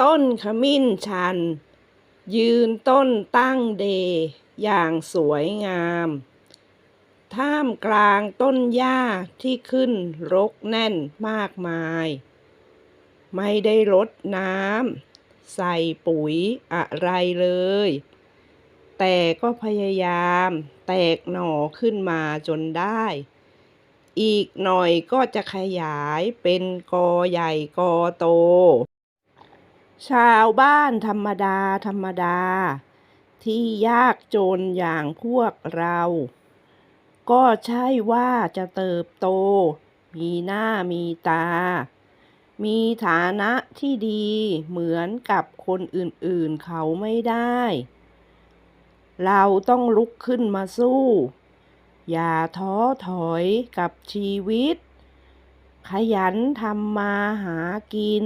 ต้นขมิ้นชัน ยืนต้นตั้งเด อย่างสวยงาม ท่ามกลางต้นหญ้าที่ขึ้นรกแน่นมากมาย ไม่ได้รดน้ำใส่ปุ๋ยอะไรเลย แต่ก็พยายามแตกหน่อขึ้นมาจนได้ อีกหน่อยก็จะขยายเป็นกอใหญ่กอโต ชาวบ้านธรรมดาธรรมดา ที่ยากจนอย่างพวกเรา ก็ใช่ว่าจะเติบโต มีหน้ามีตา มีฐานะที่ดีเหมือนกับคนอื่นๆเขาไม่ได้ เราต้องลุกขึ้นมาสู้ อย่าท้อถอยกับชีวิต ขยันทำมาหากิน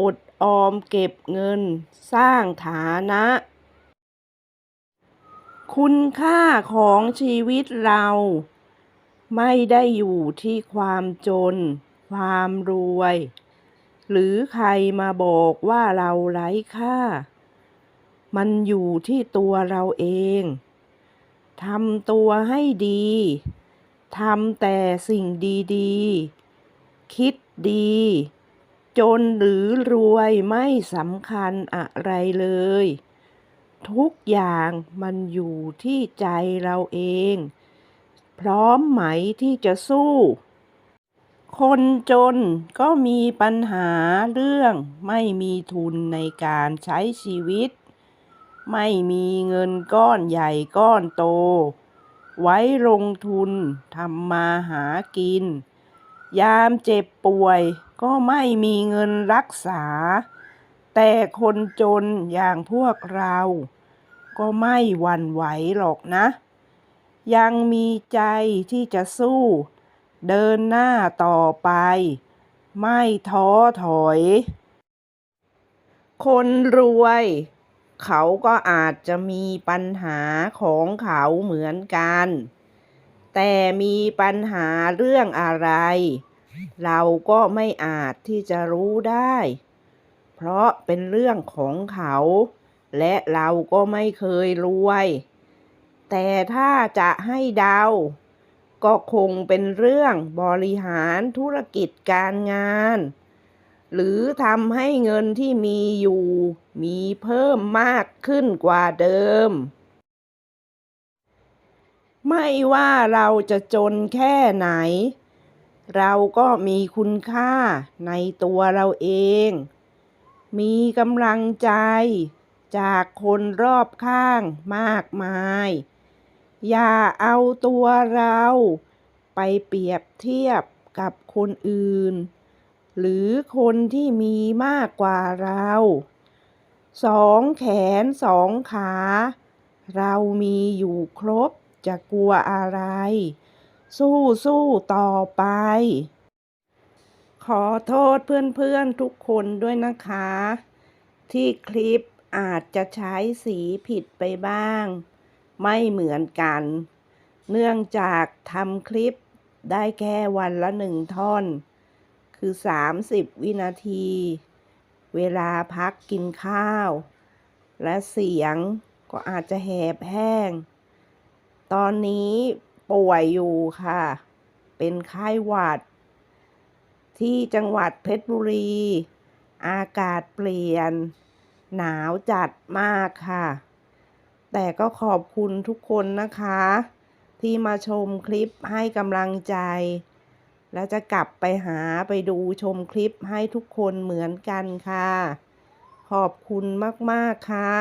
อด ออมเก็บเงิน สร้างฐานะ คุณค่าของชีวิตเรา ไม่ได้อยู่ที่ความจน ความรวย หรือใครมาบอกว่าเราไร้ค่า มันอยู่ที่ตัวเราเองทำตัวให้ดีทำแต่สิ่งดีๆ คิดดี จนหรือรวยไม่สำคัญอะไรเลย ทุกอย่างมันอยู่ที่ใจเราเอง พร้อมไหมที่จะสู้ คนจนก็มีปัญหาเรื่องไม่มีทุนในการใช้ชีวิต ไม่มีเงินก้อนใหญ่ก้อนโต ไว้ลงทุนทำมาหากิน ยามเจ็บป่วย ก็ไม่มีเงินรักษา แต่คนจนอย่างพวกเรา ก็ไม่หวั่นไหวหรอกนะ ยังมีใจที่จะสู้ เดินหน้าต่อไป ไม่ท้อถอย คนรวย เขาก็อาจจะมีปัญหาของเขาเหมือนกัน แต่มีปัญหาเรื่องอะไร เราก็ไม่อาจที่จะรู้ได้ เพราะเป็นเรื่องของเขา และเราก็ไม่เคยรวย แต่ถ้าจะให้เดา ก็คงเป็นเรื่องบริหารธุรกิจการงาน หรือทำให้เงินที่มีอยู่ มีเพิ่มมากขึ้นกว่าเดิมไม่ว่าเราจะจนแค่ไหน เราก็มีคุณค่าในตัวเราเอง มีกำลังใจจากคนรอบข้างมากมาย อย่าเอาตัวเราไปเปรียบเทียบกับคนอื่น หรือคนที่มีมากกว่าเราสองแขนสองขา เรามีอยู่ครบจะกลัวอะไร สู้สู้ต่อไป ขอโทษเพื่อนๆทุกคนด้วยนะคะ ที่คลิปอาจจะใช้สีผิดไปบ้าง ไม่เหมือนกัน เนื่องจากทำคลิปได้แค่วันละหนึ่งท่อน คือ 30 วินาที เวลาพักกินข้าว และเสียงก็อาจจะแหบแห้ง ตอนนี้ ป่วยอยู่ค่ะ เป็นไข้หวัด ที่จังหวัดเพชรบุรี อากาศเปลี่ยน หนาวจัดมากค่ะ แต่ก็ขอบคุณทุกคนนะคะ ที่มาชมคลิปให้กำลังใจ และจะกลับไปหาไปดูชมคลิปให้ทุกคนเหมือนกันค่ะ ขอบคุณมาก ๆ ค่ะ